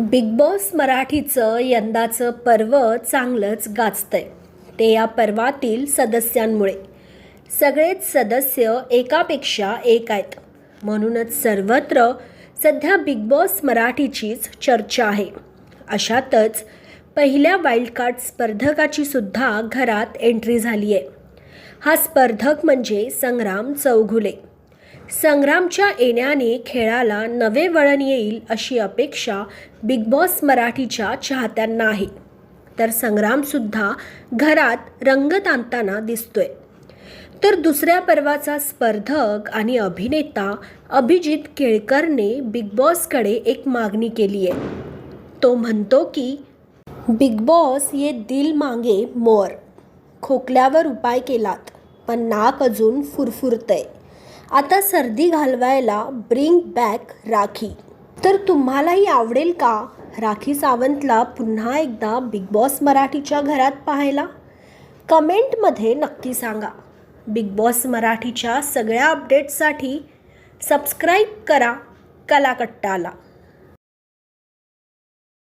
Big boss मराठीचं यंदाचं पर्व चांगलंच गाजतंय. ते या पर्वातील सदस्यांमुळे. सगळेच सदस्य एकापेक्षा एक आहेत. म्हणूनच सर्वत्र सध्या बिग बॉस मराठीचीच चर्चा आहे. अशातच पहिल्या वाईल्डकार्ड स्पर्धकाची सुद्धा घरात एंट्री झाली आहे हा स्पर्धक म्हणजे संग्राम चौघुले. संग्रामच्या येण्याने खेळाला नवे वळण येईल अशी अपेक्षा बिग बॉस मराठीच्या चाहत्यांना आहे तर संग्रामसुद्धा घरात रंगत आणताना दिसतोय. तर दुसऱ्या पर्वाचा स्पर्धक आणि अभिनेता अभिजित केळकरने बिग बॉसकडे एक मागणी केली आहे. तो म्हणतो की बिग बॉस ये दिल मागे मोर. खोकल्यावर उपाय केलात पण नाक अजून फुरफुरतंय. आता सर्दी घालवायला ब्रिंग बॅक राखी. तर तुम्हालाही आवडेल का राखी सावंतला पुन्हा एकदा बिग बॉस मराठीच्या घरात पाहायला? कमेंटमध्ये नक्की सांगा. बिग बॉस मराठीच्या सगळ्या अपडेट्ससाठी सबस्क्राईब करा कलाकट्टाला.